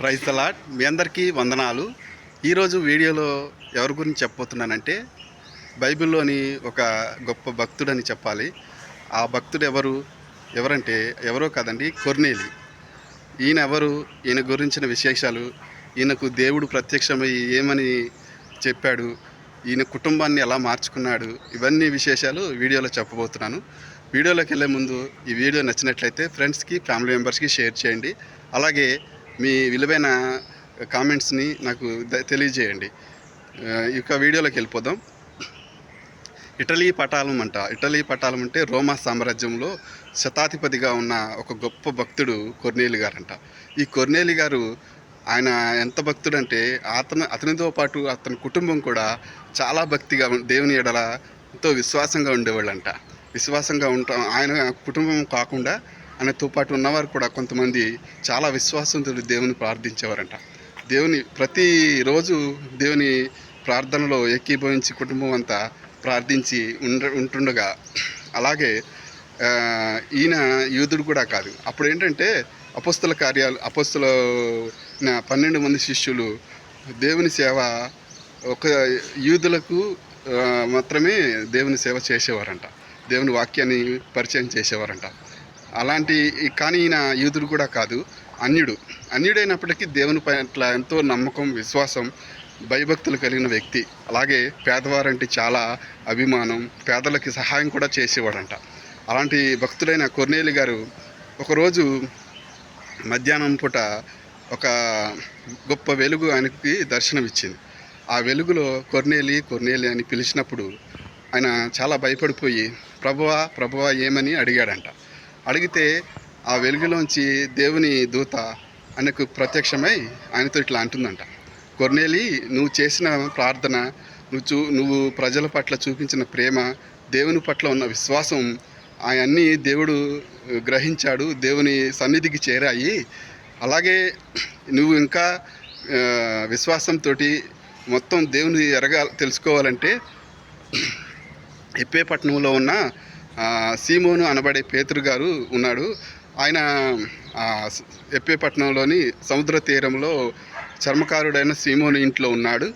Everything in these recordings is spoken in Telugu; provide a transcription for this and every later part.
ప్రైజ్ తలాట్ మీ అందరికీ వందనాలు. ఈరోజు వీడియోలో ఎవరి గురించి చెప్పబోతున్నానంటే బైబిల్లోని ఒక గొప్ప భక్తుడని చెప్పాలి. ఆ భక్తుడు ఎవరు? ఎవరంటే ఎవరో కాదండి కొర్నేలి. ఈయన ఎవరు ఈయన గురించిన విశేషాలు? ఈయనకు దేవుడు ప్రత్యక్షమై ఏమని చెప్పాడు? ఈయన కుటుంబాన్ని ఎలా మార్చుకున్నాడు? ఇవన్నీ విశేషాలు వీడియోలో చెప్పబోతున్నాను. వీడియోలోకి వెళ్ళే ముందు ఈ వీడియో నచ్చినట్లయితే ఫ్రెండ్స్కి ఫ్యామిలీ మెంబర్స్కి షేర్ చేయండి. అలాగే మీ విలువైన కామెంట్స్ని నాకు తెలియజేయండి. ఇక వీడియోలోకి వెళ్ళిపోదాం. ఇటలీ పటాలం అంట. ఇటలీ పటాలం అంటే రోమా సామ్రాజ్యంలో శతాధిపతిగా ఉన్న ఒక గొప్ప భక్తుడు కొర్నేలి గారంట. ఈ కొర్నేలి గారు ఆయన ఎంత భక్తుడంటే అతను అతనితో పాటు అతని కుటుంబం కూడా చాలా భక్తిగా దేవుని ఎడల ఎంతో విశ్వాసంగా ఉండేవాళ్ళంట. విశ్వాసంగా ఉంటాం ఆయన కుటుంబం కాకుండా ఆయనతో పాటు ఉన్నవారు కూడా కొంతమంది చాలా విశ్వాసంతో దేవుని ప్రార్థించేవారంట. దేవుని ప్రతిరోజు దేవుని ప్రార్థనలో ఏకీభవించి కుటుంబం అంతా ప్రార్థించి ఉండ ఉంటుండగా అలాగే ఈయన యూదుడు కూడా కాదు. అప్పుడు ఏంటంటే అపస్తుల కార్యాలు అపస్తుల పన్నెండు మంది శిష్యులు దేవుని సేవ ఒక యూదులకు మాత్రమే దేవుని సేవ చేసేవారంట. దేవుని వాక్యాన్ని పరిచయం చేసేవారంట. అలాంటి కానీ ఈయన యూదుడు కూడా కాదు అన్యుడు. అన్యుడైనప్పటికీ దేవుని పట్ల ఎంతో నమ్మకం విశ్వాసం భయభక్తులు కలిగిన వ్యక్తి. అలాగే పేదవారంటే చాలా అభిమానం పేదలకి సహాయం కూడా చేసేవాడంట. అలాంటి భక్తుడైన కొర్నేలి గారు ఒకరోజు మధ్యాహ్నం పూట ఒక గొప్ప వెలుగు ఆయనకి దర్శనమిచ్చింది. ఆ వెలుగులో కొర్నేలి కొర్నేలి అని పిలిచినప్పుడు ఆయన చాలా భయపడిపోయి ప్రభువా ప్రభువా ఏమని? అడిగాడంట. అడిగితే ఆ వెలుగులోంచి దేవుని దూత ఆయనకు ప్రత్యక్షమై ఆయనతో ఇట్లా అంటుందంట. కొర్నేలి నువ్వు చేసిన ప్రార్థన నువ్వు చూ నువ్వు ప్రజల పట్ల చూపించిన ప్రేమ దేవుని పట్ల ఉన్న విశ్వాసం అవన్నీ దేవుడు గ్రహించాడు దేవుని సన్నిధికి చేరాయి. అలాగే నువ్వు ఇంకా విశ్వాసంతో మొత్తం దేవుని ఎరగా తెలుసుకోవాలంటే ఎప్పేపట్నంలో ఉన్న సీమోను అనబడే పేతురు గారు ఉన్నాడు. ఆయన ఎప్పేపట్నంలోని సముద్ర తీరంలో చర్మకారుడైన సీమోను ఇంట్లో ఉన్నాడు.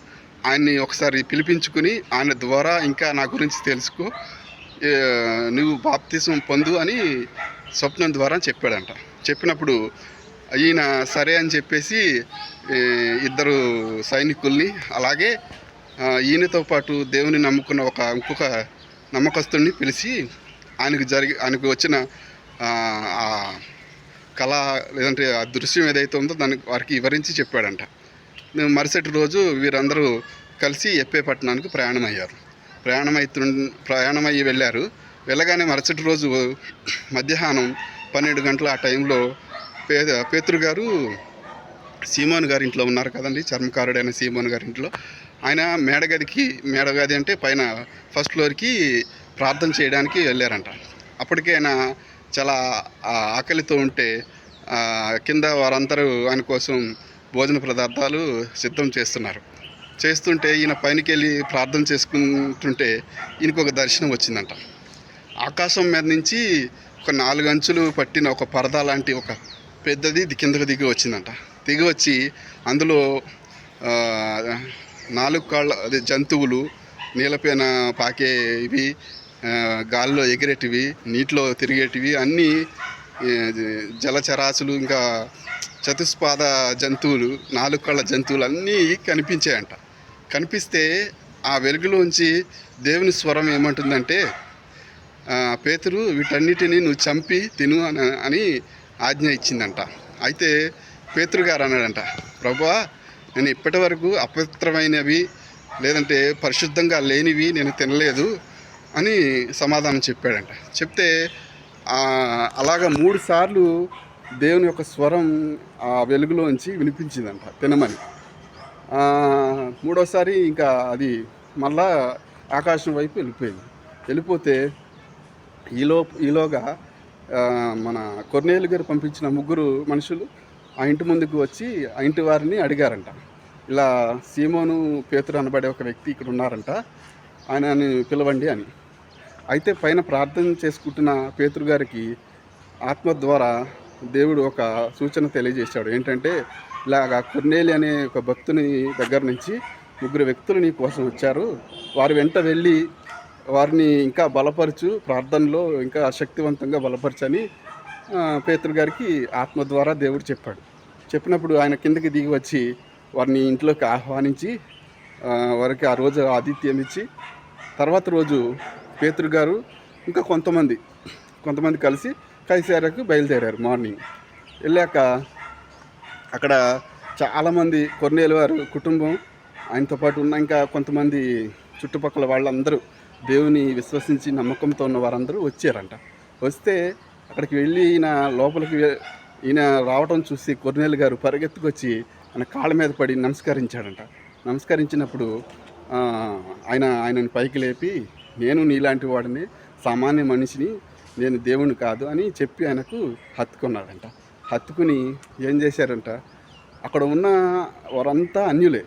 ఆయన్ని ఒకసారి పిలిపించుకుని ఆయన ద్వారా ఇంకా నా గురించి తెలుసుకో నువ్వు బాప్తిసం పొందు అని స్వప్నం ద్వారా చెప్పాడంట. చెప్పినప్పుడు ఈయన సరే అని చెప్పేసి ఇద్దరు సైనికుల్ని అలాగే ఈయనతో పాటు దేవుని నమ్ముకున్న ఒక ఇంకొక నమ్మకస్తుడిని పిలిచి ఆయనకు జరిగి ఆయనకు వచ్చిన ఆ, కళ లేదంటే ఆ దృశ్యం ఏదైతే ఉందో దానికి వారికి వివరించి చెప్పాడంట. మరుసటి రోజు వీరందరూ కలిసి ఎప్పేపట్నానికి ప్రయాణం అయ్యారు ప్రయాణం అవుతు ప్రయాణం అయ్యి వెళ్ళారు. వెళ్ళగానే మరుసటి రోజు మధ్యాహ్నం పన్నెండు గంటల ఆ టైంలో పే పేతురు గారు సీమోన్ గారి ఇంట్లో ఉన్నారు కదండి చర్మకారుడైన సీమోన్ గారి ఇంట్లో. ఆయన మేడగదికి మేడగది అంటే పైన ఫస్ట్ ఫ్లోర్కి ప్రార్థన చేయడానికి వెళ్ళారంట. అప్పటికే ఆయన చాలా ఆకలితో ఉంటే కింద వారందరూ ఆయన కోసం భోజన పదార్థాలు సిద్ధం చేస్తున్నారు. చేస్తుంటే ఈయన పైనకి వెళ్ళి ప్రార్థన చేసుకుంటుంటే ఈయనకు ఒక దర్శనం వచ్చిందంట. ఆకాశం మీద నుంచి ఒక నాలుగు అంచులు పట్టిన ఒక పరదా లాంటి ఒక పెద్దది కిందకు దిగి వచ్చిందంట. దిగి వచ్చి అందులో నాలుగు కాళ్ళ అదే జంతువులు నీలపైన పాకే ఇవి గాల్లో ఎగిరేటివి నీటిలో తిరిగేటివి అన్నీ జలచరాసులు జలచరాశులు ఇంకా చతుస్పాద జంతువులు నాలుగు కళ్ళ జంతువులు అన్నీ కనిపించాయంట. కనిపిస్తే ఆ వెలుగులోంచి దేవుని స్వరం ఏమంటుందంటే పేతురు వీటన్నిటిని నువ్వు చంపి తిను అని అని ఆజ్ఞ ఇచ్చిందంట. అయితే పేతురు గారు అన్నాడంట ప్రభా నేను ఇప్పటి వరకు అపవిత్రమైనవి లేదంటే పరిశుద్ధంగా లేనివి నేను తినలేదు. అని సమాధానం చెప్పాడంట. చెప్తే అలాగ మూడు సార్లు దేవుని యొక్క స్వరం ఆ వెలుగులోంచి వినిపించిందంట తినమని. మూడోసారి ఇంకా అది మళ్ళా ఆకాశం వైపు వెళ్ళిపోయింది. వెళ్ళిపోతే ఈలో ఈలోగా మన కొర్నేలు గారు పంపించిన ముగ్గురు మనుషులు ఆ ఇంటి ముందుకు వచ్చి ఆ ఇంటి వారిని అడిగారంట. ఇలా సీమోను పేతురు అనబడే ఒక వ్యక్తి ఇక్కడ ఉన్నారంట. ఆయనని పిలవండి అని. అయితే పైన ప్రార్థన చేసుకుంటున్న పేతురు గారికి ఆత్మ ద్వారా దేవుడు ఒక సూచన తెలియజేశాడు. ఏంటంటే ఇలాగా కొన్నేలి అనే ఒక భక్తుని దగ్గర నుంచి ముగ్గురు వ్యక్తులు నీ కోసం వచ్చారు. వారి వెంట వెళ్ళి వారిని ఇంకా బలపరచు ప్రార్థనలో ఇంకా శక్తివంతంగా బలపరచని ఆ, పేతురు గారికి ఆత్మ ద్వారా దేవుడు చెప్పాడు. చెప్పినప్పుడు ఆయన కిందకి దిగి వచ్చి వారిని ఇంట్లోకి ఆహ్వానించి వారికి ఆ రోజు ఆతిథ్యం ఇచ్చి తర్వాత రోజు పేతురు గారు ఇంకా కొంతమంది కొంతమంది కలిసి కైసారకు బయలుదేరారు మార్నింగ్. వెళ్ళాక అక్కడ చాలామంది కొన్నేలు వారు కుటుంబం ఆయనతో పాటు ఉన్న ఇంకా కొంతమంది చుట్టుపక్కల వాళ్ళందరూ దేవుని విశ్వసించి నమ్మకంతో ఉన్న వారందరూ వచ్చారంట. వస్తే అక్కడికి వెళ్ళి ఈయన లోపలికి ఈయన రావడం చూసి కొర్నేలు గారు పరిగెత్తుకొచ్చి ఆయన కాళ్ళ మీద పడి నమస్కరించాడంట. నమస్కరించినప్పుడు ఆయన ఆయనని పైకి లేపి నేను నీలాంటి వాడిని సామాన్య మనిషిని నేను దేవుని కాదు అని చెప్పి ఆయనకు హత్తుకున్నాడంట. హత్తుకుని ఏం చేశారంట? అక్కడ ఉన్న వారంతా అన్యులే.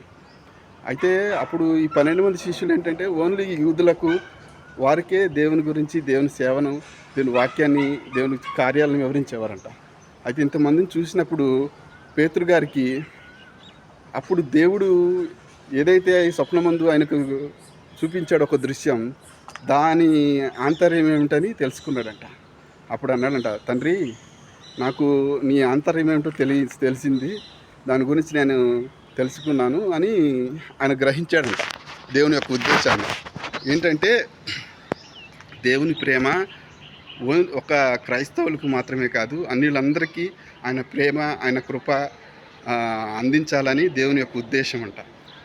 అయితే అప్పుడు ఈ పన్నెండు మంది శిష్యులు ఏంటంటే ఓన్లీ యూదులకు వారికే దేవుని గురించి దేవుని సేవను దేవుని వాక్యాన్ని దేవుని కార్యాలను వివరించేవారంట. అయితే ఇంతమందిని చూసినప్పుడు పేతురు గారికి అప్పుడు దేవుడు ఏదైతే ఈ స్వప్నమందు ఆయనకు చూపించాడు ఒక దృశ్యం దాని ఆంతర్యం ఏమిటని తెలుసుకున్నాడంట. అప్పుడు అన్నాడంట తండ్రి నాకు నీ ఆంతర్యం ఏమిటో తెలి తెలిసింది. దాని గురించి నేను తెలుసుకున్నాను అని ఆయన గ్రహించాడంట దేవుని యొక్క ఉద్దేశాన్ని. ఏంటంటే దేవుని ప్రేమ ఓ- ఒక క్రైస్తవులకు మాత్రమే కాదు అన్నిలందరికీ ఆయన ప్రేమ ఆయన కృప అందించాలని దేవుని యొక్క ఉద్దేశం అంట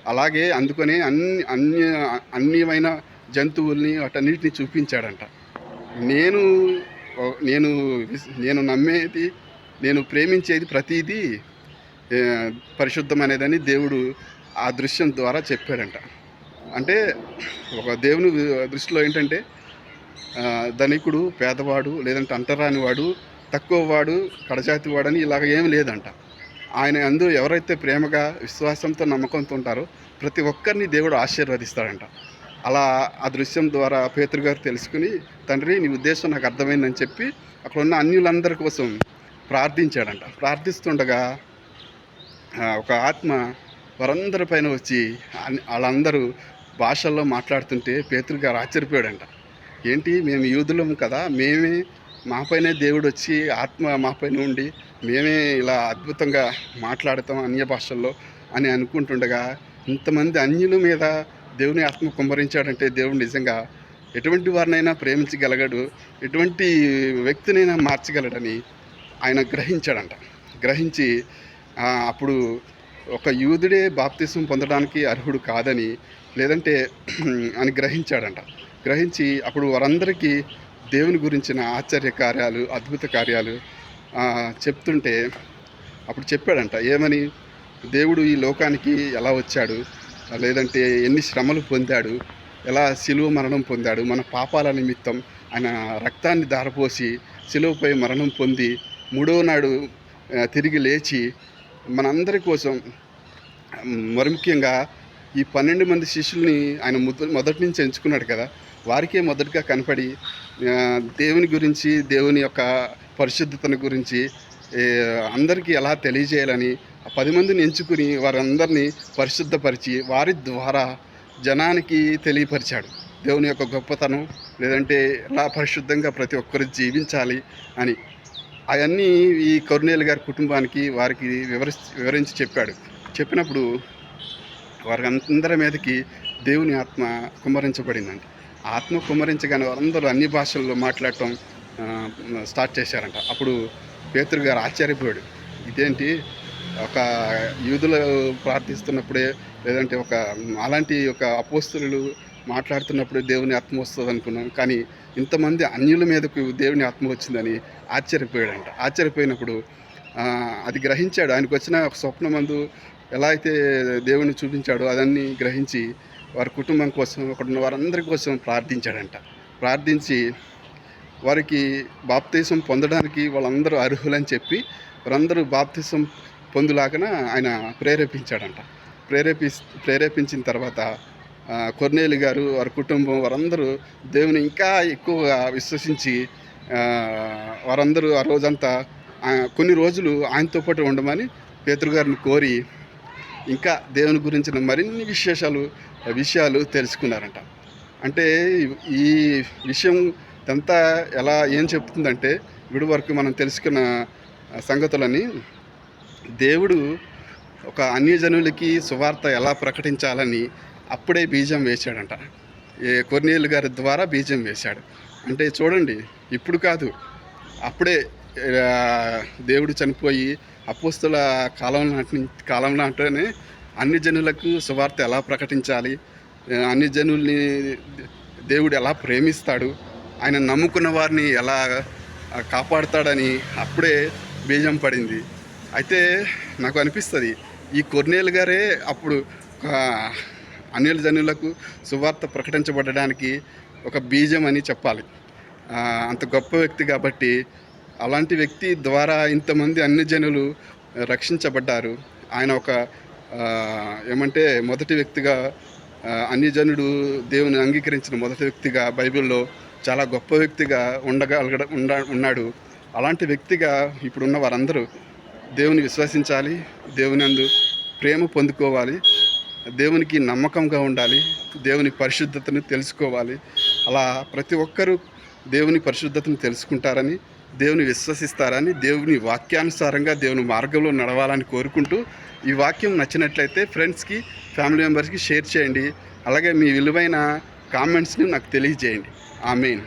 అలాగే అందుకనే అన్ని అన్ని అన్యమైన జంతువుల్ని వాటన్నిటిని చూపించాడంట. నేను నేను నేను నమ్మేది నేను ప్రేమించేది ప్రతిదీ పరిశుద్ధమనేదని దేవుడు ఆ దృశ్యం ద్వారా చెప్పాడంట. అంటే ఒక దేవుని దృష్టిలో ఏంటంటే ధనికుడు పేదవాడు లేదంటే అంటరానివాడు తక్కువ వాడు కడజాతి వాడని ఇలాగ ఏం లేదంట. ఆయన అందు ఎవరైతే ప్రేమగా విశ్వాసంతో నమ్మకంతో ఉంటారో ప్రతి ఒక్కరిని దేవుడు ఆశీర్వదిస్తాడంట. అలా ఆ దృశ్యం ద్వారా పేతురు గారు తెలుసుకుని తండ్రి నీ ఉద్దేశం నాకు అర్థమైందని చెప్పి అక్కడ ఉన్న అన్యులందరి కోసం ప్రార్థించాడంట. ప్రార్థిస్తుండగా ఒక ఆత్మ వారందరి పైన వచ్చి వాళ్ళందరూ భాషల్లో మాట్లాడుతుంటే పేతురు గారు ఆశ్చర్యపోయాడంట. ఏంటి మేము యూదులం కదా మేమే మాపైనే దేవుడు వచ్చి ఆత్మ మాపైన ఉండి మేమే ఇలా అద్భుతంగా మాట్లాడతాం అన్య భాషల్లో అని అనుకుంటుండగా ఇంతమంది అన్యుల మీద దేవుని ఆత్మ కుమ్మరించాడంటే దేవుడు నిజంగా ఎటువంటి వారినైనా ప్రేమించగలగడు ఎటువంటి వ్యక్తినైనా మార్చగలడని ఆయన గ్రహించాడంట. గ్రహించి అప్పుడు ఒక యూదుడే బాప్తిసం పొందడానికి అర్హుడు కాదని లేదంటే అని గ్రహించాడంట. గ్రహించి అప్పుడు వారందరికీ దేవుని గురించిన ఆశ్చర్య కార్యాలు అద్భుత కార్యాలు చెప్తుంటే అప్పుడు చెప్పాడంట ఏమని? దేవుడు ఈ లోకానికి ఎలా వచ్చాడు? లేదంటే ఎన్ని శ్రమలు పొందాడు ఎలా శిలువ మరణం పొందాడు మన పాపాల నిమిత్తం ఆయన రక్తాన్ని దారపోసి శిలువపై మరణం పొంది మూడవ నాడు తిరిగి లేచి మనందరి కోసం మరి ముఖ్యంగా ఈ పన్నెండు మంది శిష్యుల్ని ఆయన మొదటి నుంచి ఎంచుకున్నాడు కదా వారికే మొదటిగా కనపడి దేవుని గురించి దేవుని యొక్క పరిశుద్ధతను గురించి అందరికీ ఎలా తెలియజేయాలని పది మందిని ఎంచుకుని వారందరినీ పరిశుద్ధపరిచి వారి ద్వారా జనానికి తెలియపరిచాడు. దేవుని యొక్క గొప్పతనం లేదంటే ఎలా పరిశుద్ధంగా ప్రతి ఒక్కరు జీవించాలి అని. అవన్నీ ఈ కరుణేలు గారి కుటుంబానికి వారికి వివరి వివరించి చెప్పాడు. చెప్పినప్పుడు వారి అందరి మీదకి దేవుని ఆత్మ కుమ్మరించబడిందండి. ఆత్మ కుమ్మరించగానే వారందరూ అన్ని భాషల్లో మాట్లాడటం స్టార్ట్ చేశారంట. అప్పుడు పేతురు గారు ఆశ్చర్యపోయాడు. ఇదేంటి? ఒక యూదులు ప్రార్థిస్తున్నప్పుడే లేదంటే ఒక అలాంటి ఒక అపోస్తులు మాట్లాడుతున్నప్పుడే దేవుని ఆత్మ వస్తుంది అనుకున్నాం. కానీ ఇంతమంది అన్యుల మీదకు దేవుని ఆత్మ వచ్చిందని ఆశ్చర్యపోయాడంట. ఆశ్చర్యపోయినప్పుడు అది గ్రహించాడు. ఆయనకు వచ్చిన ఒక స్వప్నమందు ఎలా అయితే దేవుని చూపించాడో అదన్నీ గ్రహించి వారి కుటుంబం కోసం అక్కడ ఉన్న వారందరి కోసం ప్రార్థించాడంట. ప్రార్థించి వారికి బాప్తీసం పొందడానికి వాళ్ళందరూ అర్హులని చెప్పి వారందరూ బాప్తీసం పొందులాగన ఆయన ప్రేరేపించాడంట. ప్రేరేపి ప్రేరేపించిన తర్వాత కొర్నేలు గారు వారి కుటుంబం వారందరూ దేవుని ఇంకా ఎక్కువగా విశ్వసించి వారందరూ ఆ రోజంతా కొన్ని రోజులు ఆయనతో పాటు ఉండమని పేతృగారిని కోరి ఇంకా దేవుని గురించిన మరిన్ని విశేషాలు విషయాలు తెలుసుకున్నారంట. అంటే ఈ విషయం అంతా ఎలా ఏం చెప్తుందంటే ఇప్పుడు వరకు మనం తెలుసుకున్న సంగతులని దేవుడు ఒక అన్యజనులకి సువార్త ఎలా ప్రకటించాలని అప్పుడే బీజం వేశాడంట. ఏ కొర్నేలు గారి ద్వారా బీజం వేశాడు. అంటే చూడండి ఇప్పుడు కాదు. అప్పుడే దేవుడు చనిపోయి అపోస్తుల కాలం నాటి కాలం నాటనే అన్ని జనులకు సువార్త ఎలా ప్రకటించాలి? అన్ని జనుల్ని దేవుడు ఎలా ప్రేమిస్తాడు? ఆయన నమ్ముకున్న వారిని ఎలా కాపాడుతాడని అప్పుడే బీజం పడింది. అయితే నాకు అనిపిస్తుంది ఈ కొర్నేలు గారే అప్పుడు ఒక అన్యుల జనులకు సువార్త ప్రకటించబడడానికి ఒక బీజం అని చెప్పాలి. అంత గొప్ప వ్యక్తి కాబట్టి అలాంటి వ్యక్తి ద్వారా ఇంతమంది అన్ని జనులు రక్షించబడ్డారు. ఆయన ఒక ఏమంటే మొదటి వ్యక్తిగా అన్ని జనుడు దేవుని అంగీకరించిన మొదటి వ్యక్తిగా బైబిల్లో చాలా గొప్ప వ్యక్తిగా ఉండగలగడం ఉండ ఉన్నాడు. అలాంటి వ్యక్తిగా ఇప్పుడున్న వారందరూ దేవుని విశ్వసించాలి దేవుని అందు ప్రేమ పొందుకోవాలి దేవునికి నమ్మకంగా ఉండాలి దేవుని పరిశుద్ధతను తెలుసుకోవాలి. అలా ప్రతి ఒక్కరూ దేవుని పరిశుద్ధతను తెలుసుకుంటారని దేవుని విశ్వసిస్తారని దేవుని వాక్యానుసారంగా దేవుని మార్గంలో నడవాలని కోరుకుంటూ ఈ వాక్యం నచ్చినట్లయితే ఫ్రెండ్స్కి ఫ్యామిలీ మెంబర్స్కి షేర్ చేయండి. అలాగే మీ విలువైన కామెంట్స్ని నాకు తెలియజేయండి. ఆమెన్.